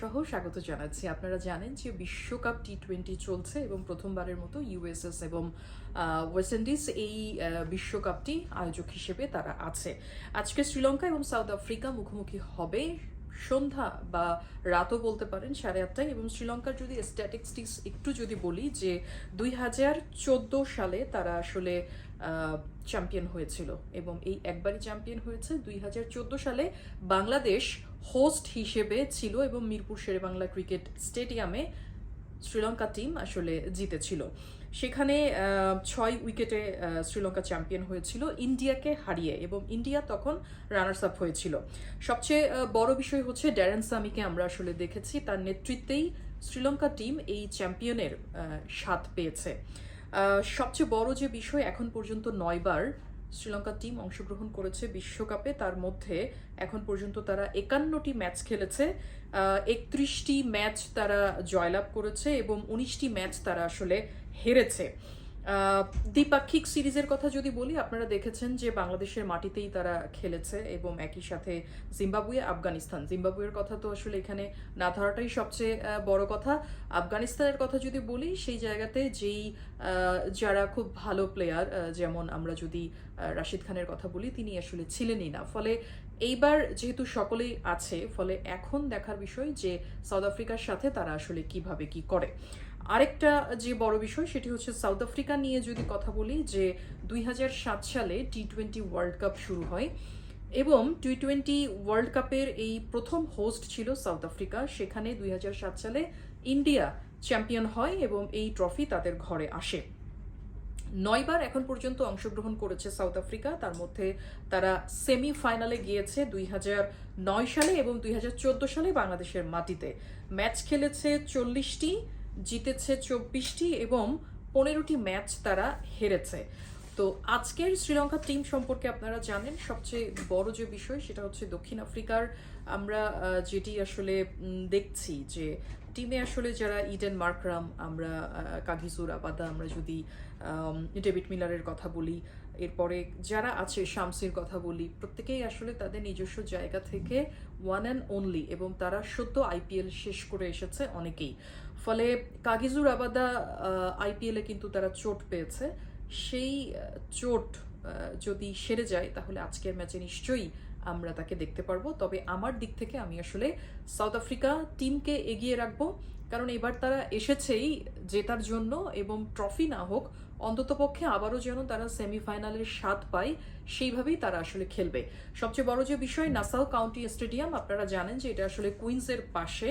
সহ স্বাগত জানাচ্ছি। আপনারা জানেন যে বিশ্বকাপ টি টোয়েন্টি চলছে এবং প্রথমবারের মতো ইউএসএস এবং ওয়েস্ট ইন্ডিজ এই বিশ্বকাপটি আয়োজক হিসেবে তারা আছে। আজকে শ্রীলঙ্কা এবং সাউথ আফ্রিকা মুখোমুখি হবে সন্ধ্যা বা রাতও বলতে পারেন সাড়ে আটটায় এবং শ্রীলঙ্কার যদি স্ট্যাটিস্টিক্স একটু যদি বলি যে দুই হাজার চোদ্দ সালে তারা আসলে চ্যাম্পিয়ন হয়েছিল। এবং এই একবারই চ্যাম্পিয়ন হয়েছে দুই হাজার চোদ্দ সালে বাংলাদেশ হোস্ট হিসেবে ছিল এবং মিরপুর শেরেবাংলা ক্রিকেট স্টেডিয়ামে শ্রীলঙ্কা টিম আসলে জিতেছিল। সেখানে ছয় উইকেটে শ্রীলঙ্কা চ্যাম্পিয়ন হয়েছিল ইন্ডিয়াকে হারিয়ে এবং ইন্ডিয়া তখন রানার্স আপ হয়েছিল। সবচেয়ে বড় বিষয় হচ্ছে ড্যারেন সামিকে আমরা আসলে দেখেছি, তার নেতৃত্বেই শ্রীলঙ্কা টিম এই চ্যাম্পিয়নের স্বাদ পেয়েছে। সবচেয়ে বড় যে বিষয় এখন পর্যন্ত নয়বার শ্রীলঙ্কা টিম অংশগ্রহণ করেছে বিশ্বকাপে, তার মধ্যে এখন পর্যন্ত তারা একান্নটি ম্যাচ খেলেছে একত্রিশটি ম্যাচ তারা জয়লাভ করেছে এবং উনিশটি ম্যাচ তারা আসলে হেরেছে। দ্বিপাক্ষিক সিরিজের কথা যদি বলি, আপনারা দেখেছেন যে বাংলাদেশের মাটিতেই তারা খেলেছে এবং একই সাথে জিম্বাবুয়ে, আফগানিস্তান। জিম্বাবুয়ের কথা তো আসলে এখানে না ধরাটাই সবচেয়ে বড় কথা। আফগানিস্তানের কথা যদি বলি, সেই জায়গাতে যেই যারা খুব ভালো প্লেয়ার যেমন আমরা যদি রাশিদ খানের কথা বলি, তিনি আসলে ছিলেনই না। ফলে এইবার যেহেতু সকলেই আছে, ফলে এখন দেখার বিষয় যে সাউথ আফ্রিকার সাথে তারা আসলে কীভাবে কি করে। আরেকটা যে বড় বিষয়, সেটি হচ্ছে সাউথ আফ্রিকা নিয়ে যদি কথা বলি, যে দুই হাজার সাত সালে টি টোয়েন্টি ওয়ার্ল্ড কাপ শুরু হয় এবং টি টোয়েন্টি ওয়ার্ল্ড কাপের এই প্রথম হোস্ট ছিল সাউথ আফ্রিকা সেখানে দুই হাজার সাত সালে ইন্ডিয়া চ্যাম্পিয়ন হয় এবং এই ট্রফি তাদের ঘরে আসে। নয়বার এখন পর্যন্ত অংশগ্রহণ করেছে সাউথ আফ্রিকা তার মধ্যে তারা সেমি ফাইনালে গিয়েছে দুই নয় সালে এবং দুই হাজার চোদ্দ সালে বাংলাদেশের মাটিতে। ম্যাচ খেলেছে চল্লিশটি জিতেছে চব্বিশটি এবং পনেরোটি ম্যাচ তারা হেরেছে। তো আজকের শ্রীলঙ্কা টিম সম্পর্কে আপনারা জানেন, সবচেয়ে বড় যে বিষয় সেটা হচ্ছে দক্ষিণ আফ্রিকার। আমরা যেটি আসলে দেখছি যে টিমে আসলে যারা ইডেন মার্করাম আমরা কাগিজুর আবাদা আমরা যদি ডেভিড মিলারের কথা বলি, এরপরে যারা আছে শামসির কথা বলি, প্রত্যেকেই আসলে তাদের নিজস্ব জায়গা থেকে ওয়ান অ্যান্ড অনলি এবং তারা সদ্য আইপিএল শেষ করে এসেছে অনেকেই। ফলে কাগিজুর আবাদা আইপিএলে কিন্তু তারা চোট পেয়েছে। সেই চোট যদি সেরে যায়, তাহলে আজকের ম্যাচে নিশ্চয়ই আমরা তাকে দেখতে পারব। তবে আমার দিক থেকে আমি আসলে সাউথ আফ্রিকা টিমকে এগিয়ে রাখব। কারণ এবার তারা এসেছেই জেতার জন্য এবং ট্রফি না হোক অন্ততপক্ষে আবারও যেন তারা সেমিফাইনালের স্বাদ পায়, সেইভাবেই তারা আসলে খেলবে। সবচেয়ে বড় যে বিষয় নাসাউ কাউন্টি স্টেডিয়াম, আপনারা জানেন যে এটা আসলে কুইন্সের পাশে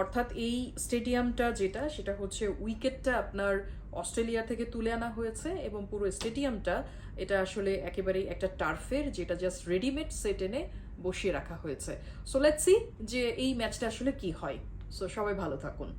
অর্থাৎ এই স্টেডিয়ামটা যেটা, সেটা হচ্ছে উইকেটটা আপনার অস্ট্রেলিয়া থেকে তুলে আনা হয়েছে এবং পুরো স্টেডিয়ামটা এটা আসলে একেবারে একটা টার্ফের যেটা জাস্ট রেডিমেড সেট এনে বসিয়ে রাখা হয়েছে। সো লেটস সি যে এই ম্যাচটা আসলে কি হয়। সো সবাই ভালো থাকুন।